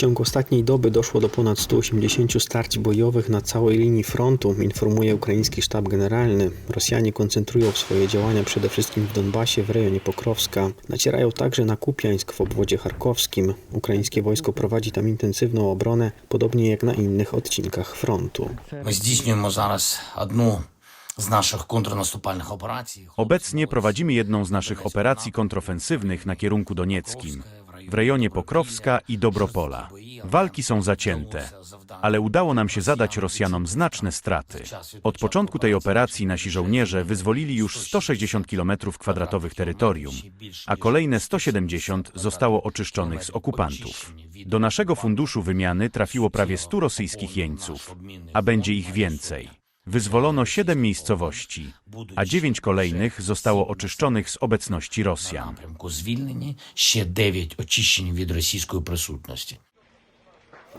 ciągu ostatniej doby doszło do ponad 180 starć bojowych na całej linii frontu, informuje ukraiński sztab generalny. Rosjanie koncentrują swoje działania przede wszystkim w Donbasie w rejonie Pokrowska. Nacierają także na Kupiańsk w obwodzie charkowskim. Ukraińskie wojsko prowadzi tam intensywną obronę, podobnie jak na innych odcinkach frontu. Ми здійснюємо зараз одну з наших контрнаступальних операцій. Obecnie prowadzimy jedną z naszych operacji kontrofensywnych na kierunku donieckim, w rejonie Pokrowska i Dobropola. Walki są zacięte, ale udało nam się zadać Rosjanom znaczne straty. Od początku tej operacji nasi żołnierze wyzwolili już 160 km2 terytorium, a kolejne 170 zostało oczyszczonych z okupantów. Do naszego funduszu wymiany trafiło prawie 100 rosyjskich jeńców, a będzie ich więcej. Wyzwolono siedem miejscowości, a dziewięć kolejnych zostało oczyszczonych z obecności Rosjan. Zwolnieni, dziewięć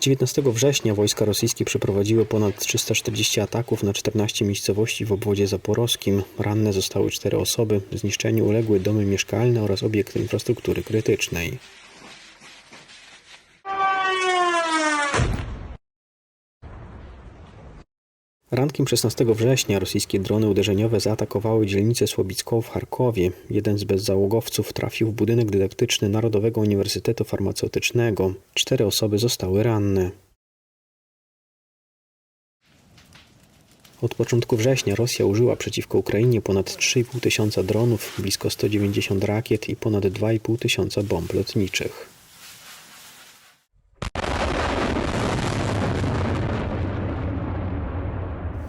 19 września wojska rosyjskie przeprowadziły ponad 340 ataków na 14 miejscowości w obwodzie zaporowskim. Ranne zostały 4 osoby, zniszczeniu uległy domy mieszkalne oraz obiekty infrastruktury krytycznej. Rankiem 16 września rosyjskie drony uderzeniowe zaatakowały dzielnicę Słobicką w Charkowie. Jeden z bezzałogowców trafił w budynek dydaktyczny Narodowego Uniwersytetu Farmaceutycznego. Cztery osoby zostały ranne. Od początku września Rosja użyła przeciwko Ukrainie ponad 3,5 tysiąca dronów, blisko 190 rakiet i ponad 2,5 tysiąca bomb lotniczych.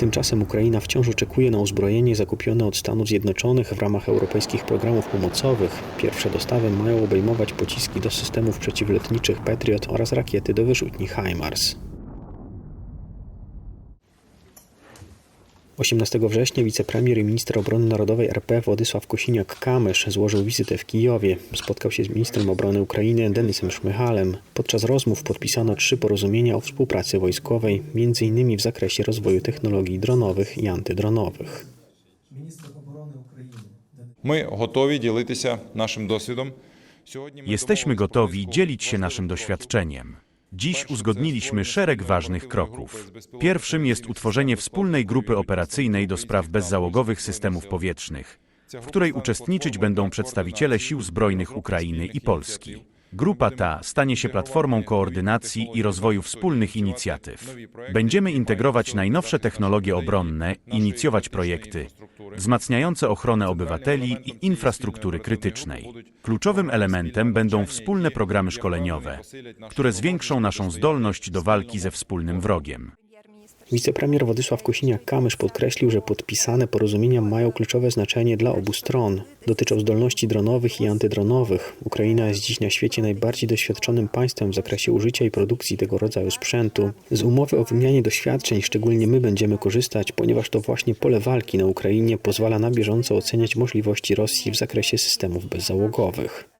Tymczasem Ukraina wciąż oczekuje na uzbrojenie zakupione od Stanów Zjednoczonych w ramach europejskich programów pomocowych. Pierwsze dostawy mają obejmować pociski do systemów przeciwlotniczych Patriot oraz rakiety do wyrzutni HIMARS. 18 września wicepremier i minister obrony narodowej RP Władysław Kosiniak-Kamysz złożył wizytę w Kijowie. Spotkał się z ministrem obrony Ukrainy Denysem Szmychalem. Podczas rozmów podpisano trzy porozumienia o współpracy wojskowej, m.in. w zakresie rozwoju technologii dronowych i antydronowych. My gotowi dzielić się naszym doświadczeniem. Jesteśmy gotowi dzielić się naszym doświadczeniem. Dziś uzgodniliśmy szereg ważnych kroków. Pierwszym jest utworzenie wspólnej grupy operacyjnej do spraw bezzałogowych systemów powietrznych, w której uczestniczyć będą przedstawiciele sił zbrojnych Ukrainy i Polski. Grupa ta stanie się platformą koordynacji i rozwoju wspólnych inicjatyw. Będziemy integrować najnowsze technologie obronne, inicjować projekty wzmacniające ochronę obywateli i infrastruktury krytycznej. Kluczowym elementem będą wspólne programy szkoleniowe, które zwiększą naszą zdolność do walki ze wspólnym wrogiem. Wicepremier Władysław Kosiniak-Kamysz podkreślił, że podpisane porozumienia mają kluczowe znaczenie dla obu stron. Dotyczą zdolności dronowych i antydronowych. Ukraina jest dziś na świecie najbardziej doświadczonym państwem w zakresie użycia i produkcji tego rodzaju sprzętu. Z umowy o wymianie doświadczeń szczególnie my będziemy korzystać, ponieważ to właśnie pole walki na Ukrainie pozwala na bieżąco oceniać możliwości Rosji w zakresie systemów bezzałogowych.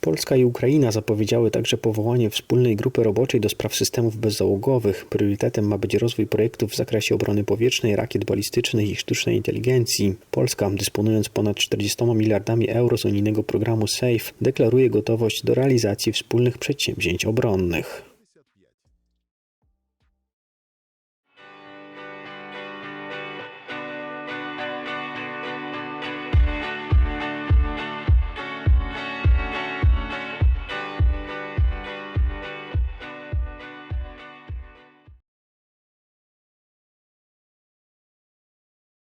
Polska i Ukraina zapowiedziały także powołanie wspólnej grupy roboczej do spraw systemów bezzałogowych. Priorytetem ma być rozwój projektów w zakresie obrony powietrznej, rakiet balistycznych i sztucznej inteligencji. Polska, dysponując ponad 40 miliardami euro z unijnego programu SAFE, deklaruje gotowość do realizacji wspólnych przedsięwzięć obronnych.